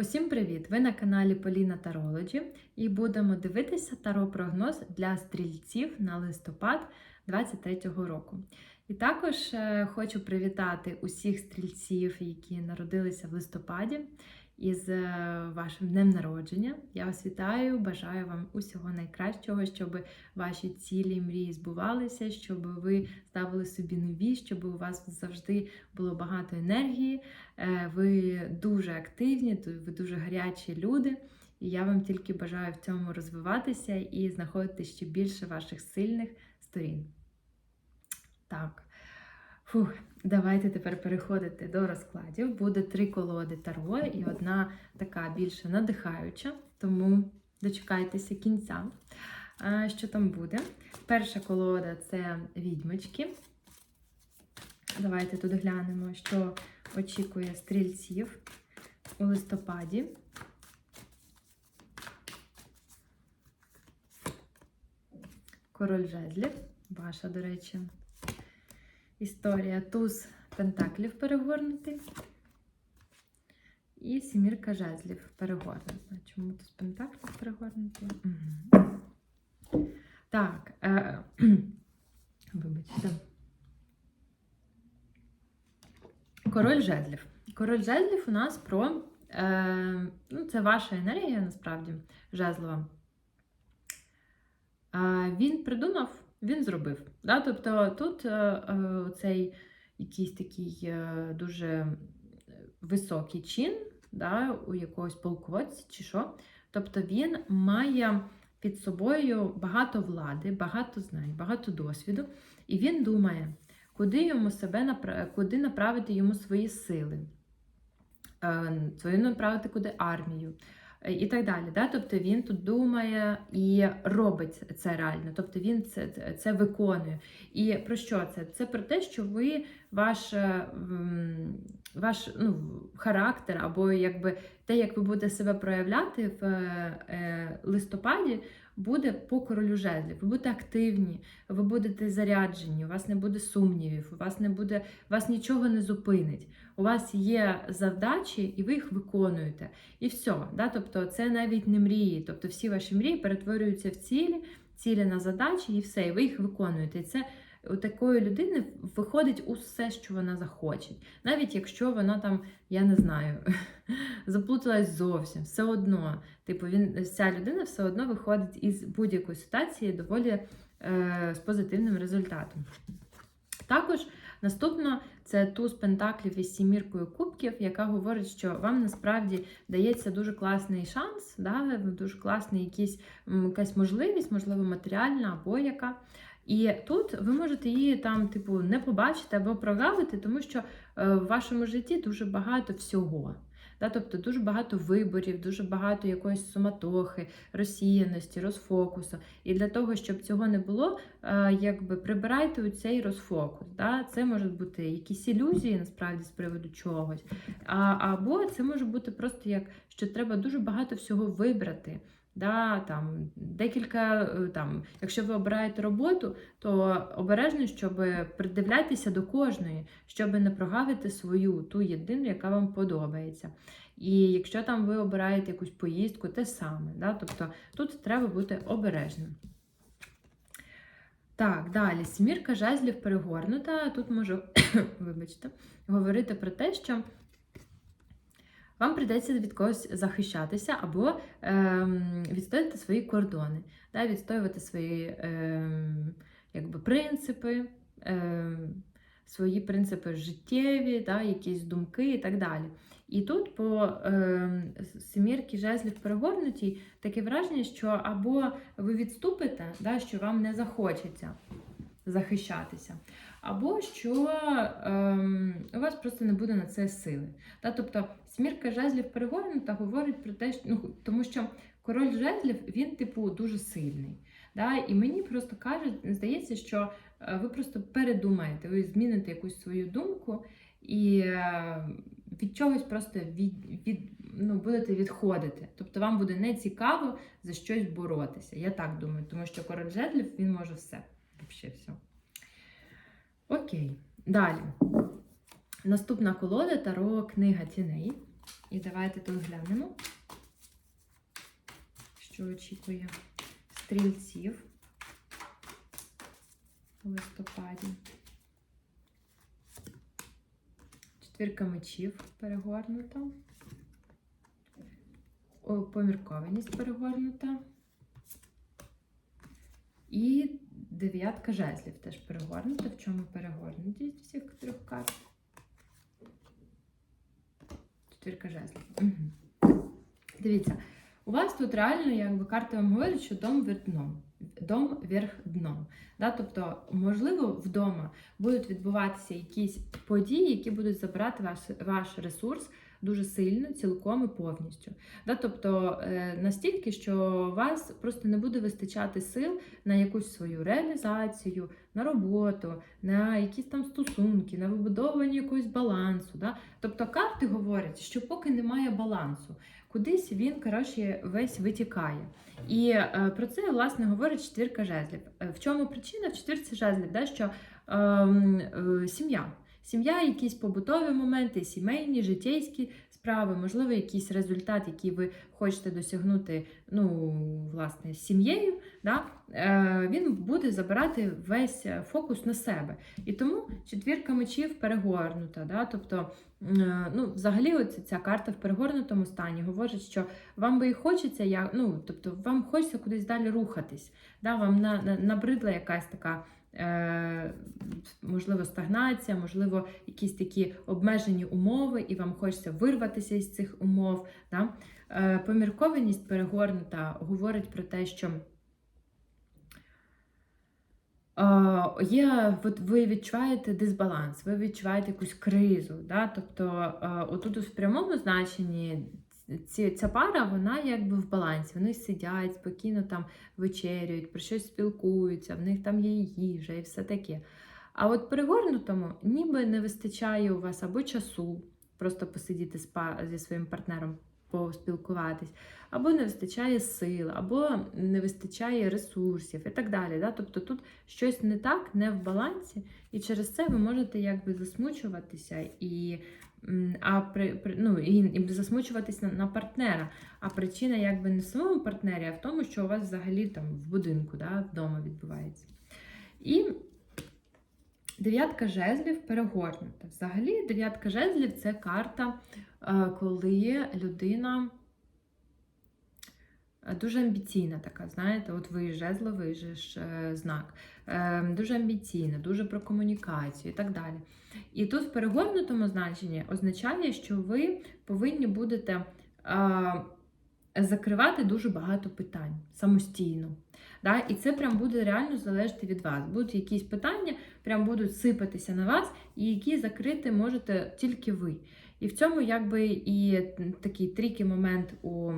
Усім привіт! Ви на каналі Поліна Тарологі і будемо дивитися таро-прогноз для стрільців на листопад 2023 року. І також е, хочу привітати усіх стрільців, які народилися в листопаді, із е, вашим днем народження. Я вас вітаю, бажаю вам усього найкращого, щоб ваші цілі мрії збувалися, щоб ви ставили собі нові, щоб у вас завжди було багато енергії. Е, Ви дуже активні, ви дуже гарячі люди. І я вам тільки бажаю в цьому розвиватися і знаходити ще більше ваших сильних сторін. Так. Фух, давайте тепер переходити до розкладів. Буде три колоди Таро і одна така більше надихаюча, тому дочекайтеся кінця. Що там буде? Перша колода це відьмочки. Давайте тут глянемо, що очікує стрільців у листопаді. Король жезлів, ваша, до речі, історія туз пентаклів перегорнутий. І сімірка жезлів перегорнута. Чому туз пентаклів перегорнутий? Угу. Так, е, вибачте. Король жезлів. Король жезлів у нас про. Е, ну, Це ваша енергія, насправді, жезлова. Е, він придумав, він зробив. Да? Тобто тут е, е, цей якийсь такий е, дуже високий чин да, у якогось полководця чи що. Тобто він має під собою багато влади, багато знань, багато досвіду, і він думає, куди йому себе куди направити йому свої сили, свою направити куди армію. І так далі. Да? Тобто він тут думає і робить це реально. Тобто він це це виконує. І про що це? Це про те, що ви ваш ваш ну, характер, або якби те, як ви будете себе проявляти в е, листопаді, буде по королю жезлів. Ви будете активні, ви будете заряджені, у вас не буде сумнівів, у вас не буде, вас нічого не зупинить. У вас є завдачі, і ви їх виконуєте. І все. Да? Тобто це навіть не мрії. Тобто всі ваші мрії перетворюються в цілі, цілі на задачі, і все, і ви їх виконуєте. І це у такої людини виходить усе, що вона захоче. Навіть якщо вона там, я не знаю, заплуталась зовсім, все одно. Типу, він, ця людина все одно виходить із будь-якої ситуації доволі е, з позитивним результатом. Також наступно це туз пентаклів із сіміркою кубків, яка говорить, що вам насправді дається дуже класний шанс, да, дуже класний якийсь, якась можливість, можливо, матеріальна або яка. І тут ви можете її там, типу, не побачити або прогавити, тому що е, в вашому житті дуже багато всього. Да? Тобто дуже багато виборів, дуже багато якоїсь суматохи, розсіяності, розфокусу. І для того, щоб цього не було, е, якби прибирайте у цей розфокус. Да? Це можуть бути якісь ілюзії, насправді, з приводу чогось. А, Або це може бути просто як, що треба дуже багато всього вибрати. Да, там, декілька, е, там, Якщо ви обираєте роботу, то обережно, щоб придивлятися до кожної, щоб не прогавити свою ту єдину, яка вам подобається. І якщо там ви обираєте якусь поїздку, те саме. Да? Тобто тут треба бути обережним. Так, далі, смірка жезлів перегорнута. Тут можу, вибачте, говорити про те, що вам прийдеться від когось захищатися або е, відстояти свої кордони, да, відстоювати свої е, якби, принципи, е, свої принципи життєві, да, якісь думки і так далі. І тут по е, семірки жезлів перегорнутій таке враження, що або ви відступите, да, що вам не захочеться захищатися, або що ем, у вас просто не буде на це сили. Та, Тобто смірка жезлів перегорнута говорить про те, що ну, тому що король жезлів він, типу, дуже сильний. Да? І мені просто кажуть, здається, що е, ви просто передумаєте, ви зміните якусь свою думку і е, від чогось просто від, від, ну, будете відходити. Тобто вам буде не цікаво за щось боротися. Я так думаю, тому що король жезлів він може все. Взагалі все. Окей. Далі. Наступна колода Таро книга тіней. І давайте тут глянемо, що очікує стрільців у листопаді. Четвірка мечів перегорнута. Поміркованість перегорнута. І дев'ятка жезлів теж перегорнута. В чому перегорнутість всіх трьох карт? Четвірка жезлів. Угу. Дивіться, у вас тут реально, якби карти вам говорять, що дом вверх дном. Дом вверх дном. Да? Тобто, можливо, вдома будуть відбуватися якісь події, які будуть забирати ваш, ваш ресурс дуже сильно, цілком і повністю. Да? Тобто е, настільки, що вас просто не буде вистачати сил на якусь свою реалізацію, на роботу, на якісь там стосунки, на вибудовування якогось балансу. Да? Тобто карти говорять, що поки немає балансу, кудись він коротше, весь витікає. І е, про це власне говорить четвірка жезлів. Е, В чому причина? В четвірці жезлів, да, що е, е, сім'я. Сім'я, якісь побутові моменти, сімейні, житейські справи, можливо, якийсь результат, який ви хочете досягнути ну, власне, з сім'єю, да, е, він буде забирати весь фокус на себе. І тому четвірка мечів перегорнута. Да, тобто, е, ну, взагалі, оця ця карта в перегорнутому стані говорить, що вам би і хочеться, я, ну, тобто, вам хочеться кудись далі рухатись. Да, вам на, на, набридла якась така. Е, можливо, стагнація, можливо, якісь такі обмежені умови, і вам хочеться вирватися із цих умов. Да? Е, поміркованість перегорнута говорить про те, що е, є, от ви відчуваєте дисбаланс, ви відчуваєте якусь кризу. Да? Тобто, отут в прямому значенні ці, ця пара, вона якби в балансі. Вони сидять, спокійно там вечерюють, про щось спілкуються, в них там є їжа і все таке. А от перегорнутому ніби не вистачає у вас або часу, просто посидіти зі своїм партнером, поспілкуватись, або не вистачає сил, або не вистачає ресурсів і так далі. Да? Тобто тут щось не так, не в балансі, і через це ви можете якби засмучуватися і А при, при ну, і, і засмучуватись на, на партнера. А причина якби не в самому партнері, а в тому, що у вас взагалі там в будинку, да, вдома відбувається. І дев'ятка жезлів перегорнута. Взагалі, дев'ятка жезлів це карта, е, коли людина е, дуже амбіційна така, знаєте, от ви жезловий же ж е, знак. Дуже амбіційна, дуже про комунікацію і так далі. І тут в перегорнутому значенні означає, що ви повинні будете закривати дуже багато питань самостійно. Да? І це прям буде реально залежати від вас. Будуть якісь питання, прям будуть сипатися на вас, і які закрити можете тільки ви. І в цьому якби і такий трікий момент у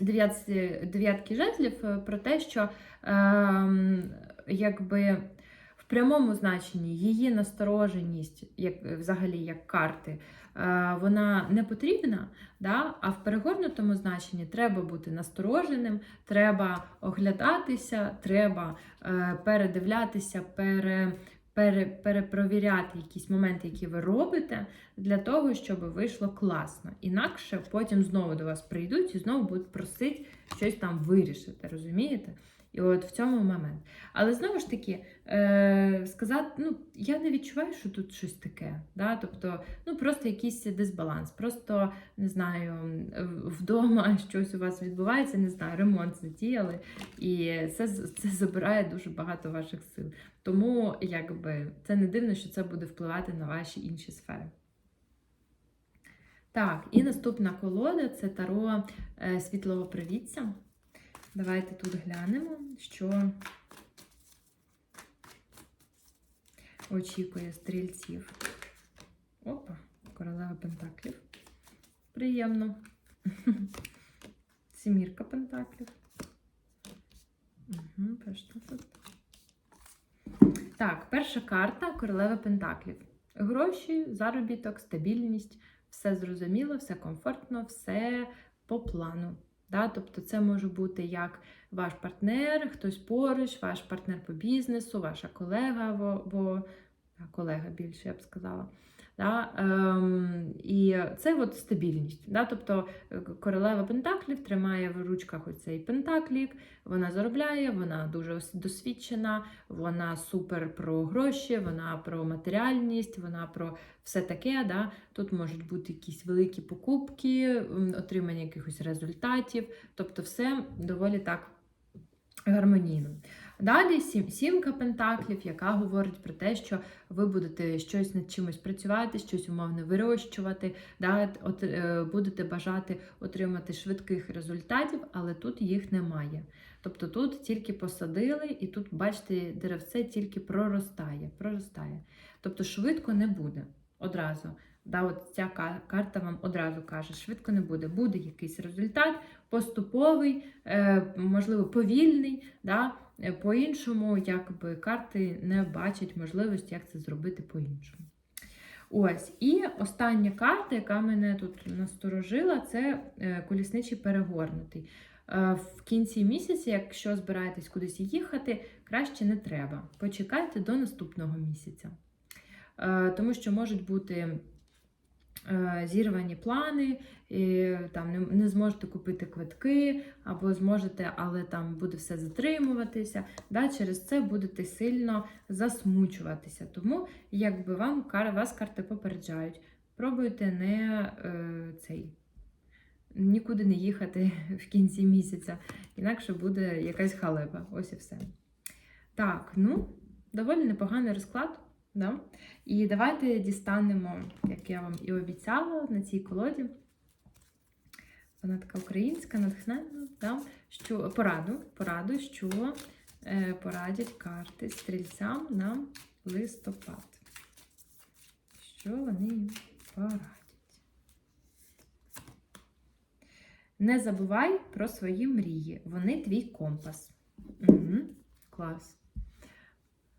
дев'ятки жезлів е, про те, що е, якби прямому значенні її настороженість, як взагалі як карти, е, вона не потрібна. Да? А в перегорнутому значенні треба бути настороженим, треба оглядатися, треба е, передивлятися, пере, пере, перепровіряти якісь моменти, які ви робите, для того, щоб вийшло класно. Інакше потім знову до вас прийдуть і знову будуть просити щось там вирішити, розумієте? І от в цьому момент. Але знову ж таки, е, сказати, ну, я не відчуваю, що тут щось таке. Да? Тобто, ну просто якийсь дисбаланс, просто не знаю, вдома щось у вас відбувається, не знаю, ремонт затіяли, і це, це забирає дуже багато ваших сил. Тому якби це не дивно, що це буде впливати на ваші інші сфери. Так, і наступна колода це таро е, світлого привітця. Давайте тут глянемо, що очікує стрільців. Опа, королева пентаклів. Приємно. Сімірка пентаклів. Угу. Так, перша карта королева пентаклів. Гроші, заробіток, стабільність, все зрозуміло, все комфортно, все по плану. Да? Тобто це може бути як ваш партнер, хтось поруч, ваш партнер по бізнесу, ваша колега, або колега більше, я б сказала. Да? Ем, і це от стабільність. Да? Тобто е, королева Пентаклів тримає в ручках оцей Пентаклік, вона заробляє, вона дуже досвідчена, вона супер про гроші, вона про матеріальність, вона про все таке. Да? Тут можуть бути якісь великі покупки, отримання якихось результатів, тобто все доволі так гармонійно. Далі сім, сімка пентаклів, яка говорить про те, що ви будете щось над чимось працювати, щось умовно вирощувати, да, от, е, будете бажати отримати швидких результатів, але тут їх немає. Тобто тут тільки посадили, і тут, бачите, деревце тільки проростає. проростає. Тобто швидко не буде одразу. Да, от ця карта вам одразу каже, швидко не буде. Буде якийсь результат поступовий, е, можливо, повільний. Да? Е, По-іншому, якби карти не бачать можливості, як це зробити по-іншому. Ось, і остання карта, яка мене тут насторожила, це е, колісничий перегорнутий. Е, В кінці місяця, якщо збираєтесь кудись їхати, краще не треба. Почекайте до наступного місяця. Тому що можуть бути зірвані плани, і, там не, не зможете купити квитки, або зможете, але там буде все затримуватися. Да, через це будете сильно засмучуватися. Тому, якби вам вас карти попереджають, пробуйте не е, цей. Нікуди не їхати в кінці місяця, інакше буде якась халепа. Ось і все. Так, ну, доволі непоганий розклад. Да? І давайте дістанемо, як я вам і обіцяла, на цій колоді. Вона така українська, натхненна, да? що, пораду, пораду, що е, порадять карти стрільцям на листопад. Що вони їм порадять? Не забувай про свої мрії. Вони твій компас. Угу. Клас.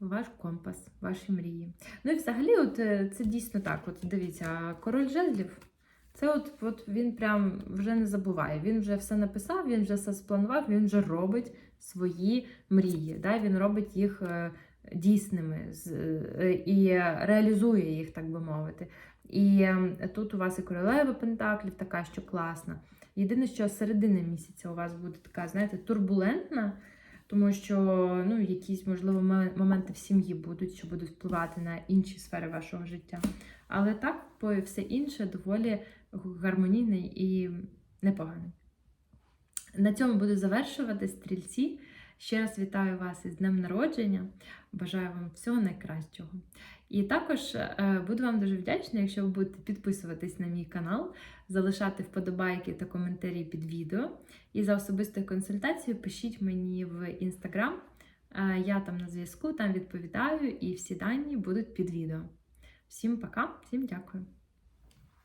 Ваш компас, ваші мрії. Ну і взагалі, от е, це дійсно так. От дивіться, король жезлів. Це от, от він прям вже не забуває. Він вже все написав, він вже все спланував, він вже робить свої мрії. Да? Він робить їх е, дійсними е, і реалізує їх, так би мовити. І е, тут у вас і королева Пентаклів така, що класна. Єдине, що середина місяця у вас буде така, знаєте, турбулентна, тому що ну, якісь, можливо, моменти в сім'ї будуть, що будуть впливати на інші сфери вашого життя. Але так, по все інше доволі гармонійний і непоганий. На цьому буду завершувати стрільці. Ще раз вітаю вас із Днем народження. Бажаю вам всього найкращого. І також е, буду вам дуже вдячна, якщо ви будете підписуватись на мій канал, залишати вподобайки та коментарі під відео. І за особистою консультацією пишіть мені в інстаграм. Е, Я там на зв'язку, там відповідаю, і всі дані будуть під відео. Всім пока, всім дякую.